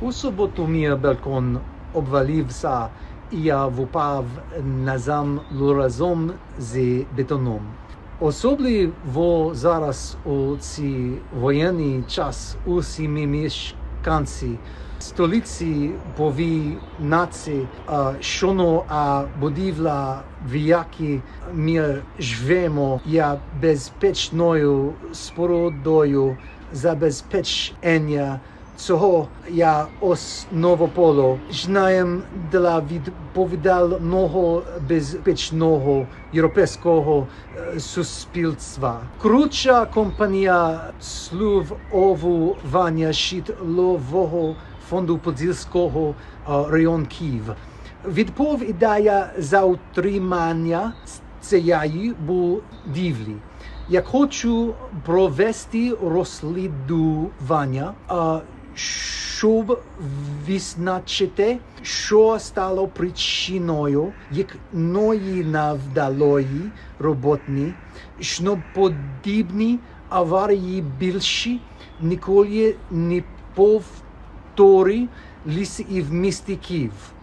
У суботу мій балкон обвалився, і я впав назам разом з бетоном. Особливо зараз у цей воєнний час усі ми мешканці столиці повинні що а будівля, в якій ми живемо, є безпечною спорудою забезпечення цього я основополо знаєм для відповідального безпечного європейського е, суспільства. Круча компанія слуговування щитлового фонду Подільського е, район Київ відповідає за утримання цієї будівлі. Я хочу провести розслідування, а, щоб визначити, що стало причиною їхньої навдалої роботи, що подібні аварії більші ніколи не повторились і в місті Київ.